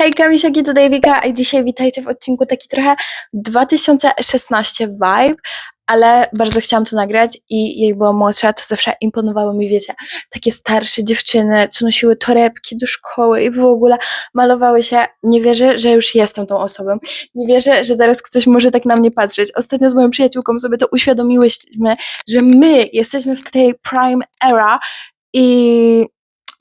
Hej, Kamisiaki, tutaj Wika i dzisiaj witajcie w odcinku taki trochę 2016 vibe, ale bardzo chciałam to nagrać i jak byłam młodsza, to zawsze imponowało mi, wiecie, takie starsze dziewczyny, co nosiły torebki do szkoły i w ogóle malowały się. Nie wierzę, że już jestem tą osobą. Nie wierzę, że teraz ktoś może tak na mnie patrzeć. Ostatnio z moją przyjaciółką sobie to uświadomiłyśmy, że my jesteśmy w tej prime era i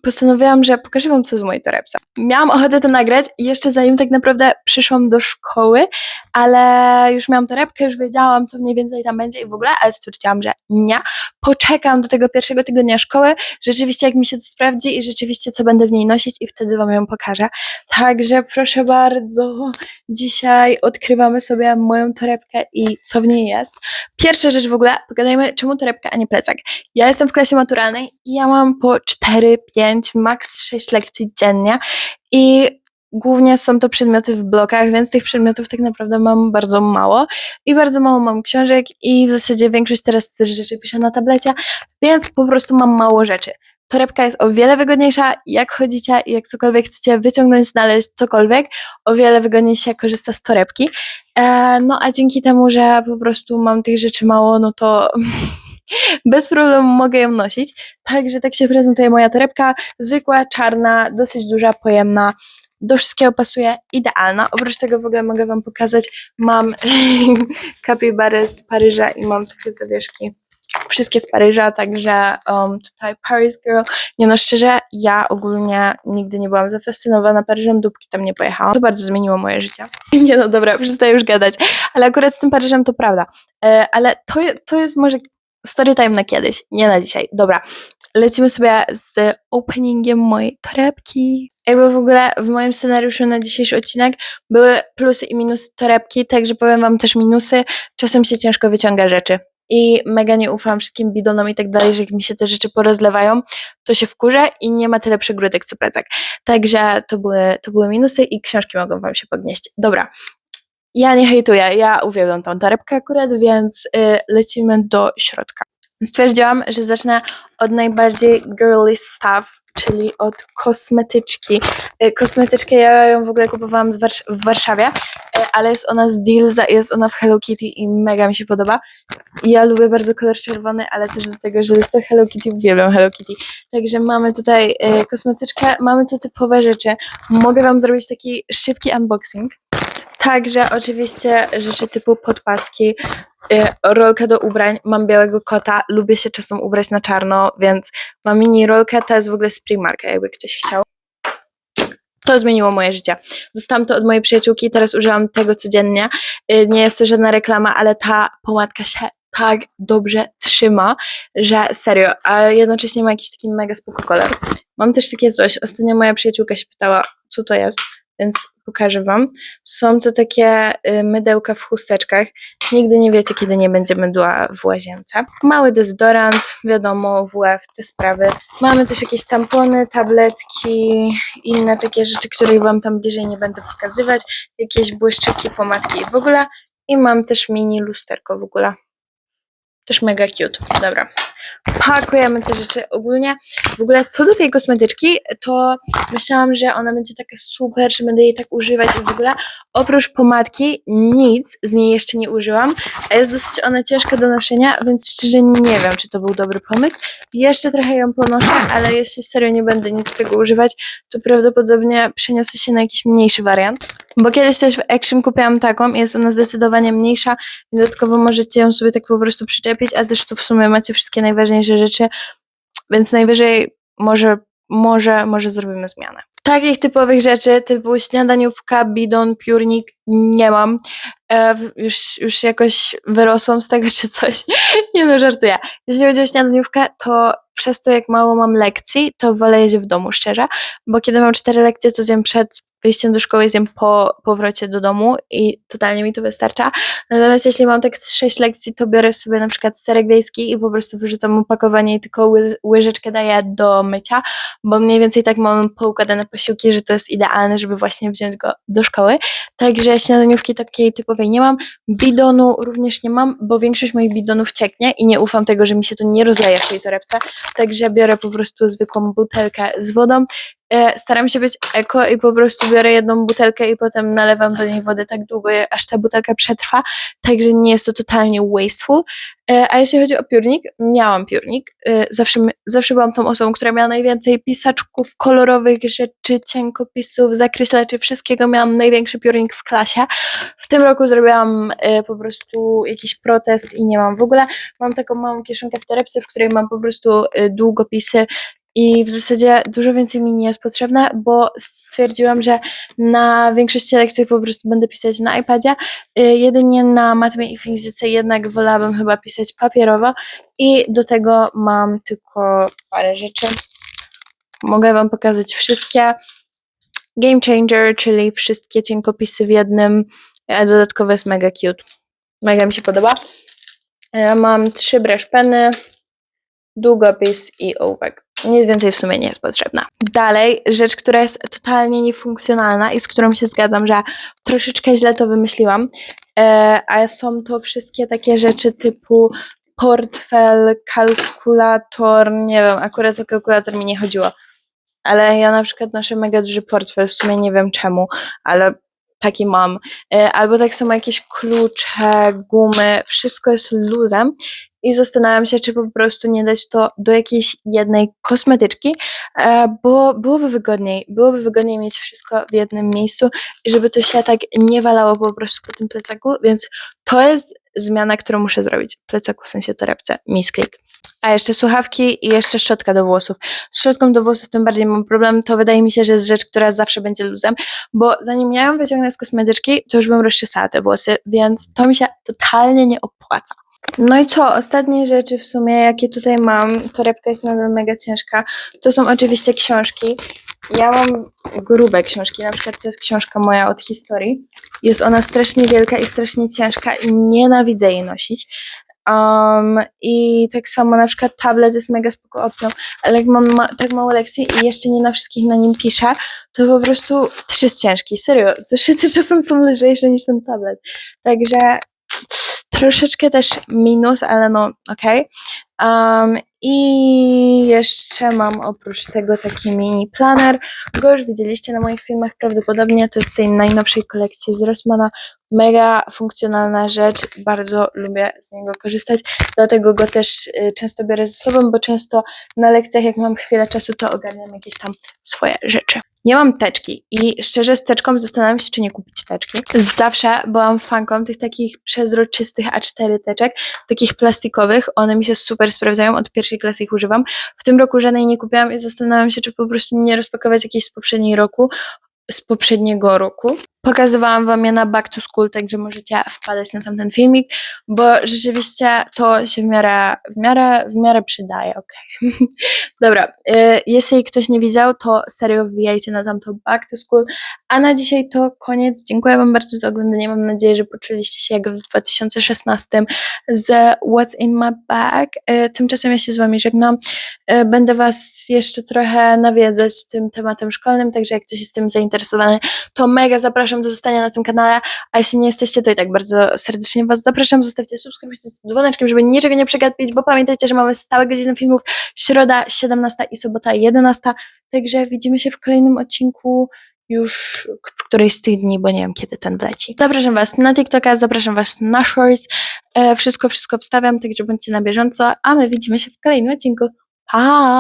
postanowiłam, że pokażę wam co z mojej torebce. Miałam ochotę to nagrać jeszcze zanim tak naprawdę przyszłam do szkoły, ale już miałam torebkę, już wiedziałam co mniej więcej tam będzie i w ogóle, ale stwierdziłam, że nie. Poczekam do tego pierwszego tygodnia szkoły, rzeczywiście jak mi się to sprawdzi i rzeczywiście co będę w niej nosić i wtedy wam ją pokażę. Także proszę bardzo, dzisiaj odkrywamy sobie moją torebkę i co w niej jest. Pierwsza rzecz w ogóle, pogadajmy czemu torebka, a nie plecak. Ja jestem w klasie maturalnej i ja mam po 4, 5, maks 6 lekcji dziennie i głównie są to przedmioty w blokach, więc tych przedmiotów tak naprawdę mam bardzo mało i bardzo mało mam książek i w zasadzie większość teraz też rzeczy piszę na tablecie, więc po prostu mam mało rzeczy. Torebka jest o wiele wygodniejsza, jak chodzicie i jak cokolwiek chcecie wyciągnąć, znaleźć cokolwiek, o wiele wygodniej się korzysta z torebki. E, no a dzięki temu, że po prostu mam tych rzeczy mało, no to bez problemu mogę ją nosić. Także tak się prezentuje moja torebka. Zwykła, czarna, dosyć duża, pojemna. Do wszystkiego pasuje, idealna. Oprócz tego w ogóle mogę wam pokazać, mam kapibary z Paryża i mam takie zawieszki. Wszystkie z Paryża, także um, tutaj Paris Girl. Nie no, szczerze, ja ogólnie nigdy nie byłam zafascynowana Paryżem, dopóki tam nie pojechałam. To bardzo zmieniło moje życie. Nie no, dobra, przestaję już gadać. Ale akurat z tym Paryżem to prawda. E, ale to, to jest może story time na kiedyś, nie na dzisiaj. Dobra, lecimy sobie z openingiem mojej torebki. Jakby w ogóle w moim scenariuszu na dzisiejszy odcinek były plusy i minusy torebki, także powiem wam też minusy. Czasem się ciężko wyciąga rzeczy. I mega nie ufam wszystkim bidonom i tak dalej, że jak mi się te rzeczy porozlewają, to się wkurzę i nie ma tyle przegródek co plecak. Także to były, to były minusy i książki mogą wam się podnieść. Dobra, ja nie hejtuję, ja uwielbiam tą torebkę akurat, więc y, lecimy do środka. Stwierdziłam, że zacznę od najbardziej girly stuff, czyli od kosmetyczki. Y, Kosmetyczkę ja ją w ogóle kupowałam z Warsz- w Warszawie, y, ale jest ona z Dealza, jest ona w Hello Kitty i mega mi się podoba. Ja lubię bardzo kolor czerwony, ale też dlatego, że jest to Hello Kitty, uwielbiam Hello Kitty. Także mamy tutaj y, kosmetyczkę, mamy tu typowe rzeczy. Mogę wam zrobić taki szybki unboxing. Także oczywiście rzeczy typu podpaski, y, rolka do ubrań. Mam białego kota, lubię się czasem ubrać na czarno, więc mam mini rolkę, to jest w ogóle z Primarka, jakby ktoś chciał. To zmieniło moje życie. Dostałam to od mojej przyjaciółki, teraz używam tego codziennie. Y, Nie jest to żadna reklama, ale ta pomadka się tak dobrze trzyma, że serio, a jednocześnie ma jakiś taki mega spoko kolor. Mam też takie coś, ostatnio moja przyjaciółka się pytała, co to jest, więc pokażę wam. Są to takie y, mydełka w chusteczkach. Nigdy nie wiecie, kiedy nie będzie mydła w łazience. Mały dezodorant, wiadomo, WF, te sprawy. Mamy też jakieś tampony, tabletki, inne takie rzeczy, których wam tam bliżej nie będę pokazywać. Jakieś błyszczyki, pomadki w ogóle. I mam też mini lusterko w ogóle. Też mega cute. Dobra. Pakujemy te rzeczy ogólnie. W ogóle co do tej kosmetyczki, to myślałam, że ona będzie taka super, że będę jej tak używać i w ogóle. Oprócz pomadki nic z niej jeszcze nie użyłam, a jest dosyć ona ciężka do noszenia, więc szczerze nie wiem, czy to był dobry pomysł. Jeszcze trochę ją ponoszę, ale jeśli serio nie będę nic z tego używać, to prawdopodobnie przeniosę się na jakiś mniejszy wariant. Bo kiedyś też w Action kupiłam taką jest ona zdecydowanie mniejsza dodatkowo możecie ją sobie tak po prostu przyczepić, a też tu w sumie macie wszystkie najważniejsze rzeczy, więc najwyżej może, może, może zrobimy zmianę. Takich typowych rzeczy typu śniadaniówka, bidon, piórnik nie mam. E, już, już jakoś wyrosłam z tego czy coś. nie no, żartuję. Jeśli chodzi o śniadaniówkę, to przez to jak mało mam lekcji, to wolę jeść w domu, szczerze. Bo kiedy mam cztery lekcje, to zjem przed wyjściem do szkoły, zjem po powrocie do domu i totalnie mi to wystarcza. Natomiast jeśli mam tak sześć lekcji, to biorę sobie na przykład serek wiejski i po prostu wyrzucam opakowanie i tylko ły, łyżeczkę daję do mycia, bo mniej więcej tak mam poukładane posiłki, że to jest idealne, żeby właśnie wziąć go do szkoły. Także śniadaniówki takiej typowej nie mam. Bidonu również nie mam, bo większość moich bidonów cieknie i nie ufam tego, że mi się to nie rozleje w tej torebce. Także biorę po prostu zwykłą butelkę z wodą e, staram się być eko i po prostu biorę jedną butelkę i potem nalewam do niej wodę tak długo, aż ta butelka przetrwa, także nie jest to totalnie wasteful. E, A jeśli chodzi o piórnik, miałam piórnik. E, Zawsze, zawsze byłam tą osobą, która miała najwięcej pisaczków, kolorowych rzeczy, cienkopisów, zakreślaczy, wszystkiego. Miałam największy piórnik w klasie. W tym roku zrobiłam po prostu jakiś protest i nie mam w ogóle. Mam taką małą kieszonkę w torebce, w której mam po prostu długopisy i w zasadzie dużo więcej mi nie jest potrzebne, bo stwierdziłam, że na większości lekcji po prostu będę pisać na iPadzie. Y, Jedynie na matmie i fizyce jednak wolałabym chyba pisać papierowo i do tego mam tylko parę rzeczy. Mogę Wam pokazać wszystkie. Game Changer, czyli wszystkie cienkopisy w jednym, dodatkowo jest mega cute. Mega mi się podoba. Ja mam trzy brush peny, długopis i ołówek. Nic więcej w sumie nie jest potrzebna. Dalej, rzecz, która jest totalnie niefunkcjonalna i z którą się zgadzam, że troszeczkę źle to wymyśliłam, e, a są to wszystkie takie rzeczy typu portfel, kalkulator, nie wiem, akurat o kalkulator mi nie chodziło, ale ja na przykład noszę mega duży portfel, w sumie nie wiem czemu, ale taki mam. E, Albo tak samo jakieś klucze, gumy, wszystko jest luzem i zastanawiam się, czy po prostu nie dać to do jakiejś jednej kosmetyczki, e, bo byłoby wygodniej, byłoby wygodniej mieć wszystko w jednym miejscu i żeby to się tak nie walało po prostu po tym plecaku, więc to jest zmiana, którą muszę zrobić. Plecaku w sensie torebce, misklik. A jeszcze słuchawki i jeszcze szczotka do włosów. Z szczotką do włosów tym bardziej mam problem, to wydaje mi się, że jest rzecz, która zawsze będzie luzem, bo zanim ja ją wyciągnę z kosmetyczki, to już bym rozczesała te włosy, więc to mi się totalnie nie opłaca. No i co? Ostatnie rzeczy w sumie, jakie tutaj mam, torebka jest nadal mega ciężka, to są oczywiście książki. Ja mam grube książki, na przykład to jest książka moja od historii. Jest ona strasznie wielka i strasznie ciężka i nienawidzę jej nosić. Um, I tak samo na przykład tablet jest mega spoko opcją, ale jak mam ma tak mało lekcji i jeszcze nie na wszystkich na nim piszę, to po prostu też jest ciężki. Serio, zeszyty czasem są lżejsze niż ten tablet. Także troszeczkę też minus, ale no okej. Um, I jeszcze mam oprócz tego taki mini planer. Go już widzieliście na moich filmach prawdopodobnie. To jest z tej najnowszej kolekcji z Rossmana. Mega funkcjonalna rzecz. Bardzo lubię z niego korzystać. Dlatego go też y, często biorę ze sobą, bo często na lekcjach, jak mam chwilę czasu, to ogarniam jakieś tam swoje rzeczy. Nie mam teczki i szczerze z teczką zastanawiam się, czy nie kupić teczki. Zawsze byłam fanką tych takich przezroczystych A4 teczek, takich plastikowych. One mi się super sprawdzają, od pierwszej klasy ich używam. W tym roku żadnej nie kupiłam i zastanawiam się, czy po prostu nie rozpakować jakiejś z poprzedniej roku, z poprzedniego roku. Pokazywałam wam je na Back to School, także możecie wpadać na tamten filmik, bo rzeczywiście to się w miarę, w miarę, w miarę przydaje, okej. Dobra, y, jeśli ktoś nie widział, to serio wbijajcie na tamto Back to School. A na dzisiaj to koniec. Dziękuję wam bardzo za oglądanie. Mam nadzieję, że poczuliście się jak w 2016 z What's in my bag. Y, Tymczasem ja się z wami żegnam. Y, Będę was jeszcze trochę nawiedzać tym tematem szkolnym, także jak ktoś jest tym zainteresowany, to mega zapraszam do zostania na tym kanale, a jeśli nie jesteście, to i tak bardzo serdecznie was zapraszam. Zostawcie subskrypcję z dzwoneczkiem, żeby niczego nie przegapić, bo pamiętajcie, że mamy stałe godziny filmów, środa 17 i sobota 11, także widzimy się w kolejnym odcinku już w którejś z tych dni, bo nie wiem kiedy ten wleci. Zapraszam was na TikToka, zapraszam was na Shorts, e, wszystko, wszystko wstawiam, także bądźcie na bieżąco, a my widzimy się w kolejnym odcinku. Pa!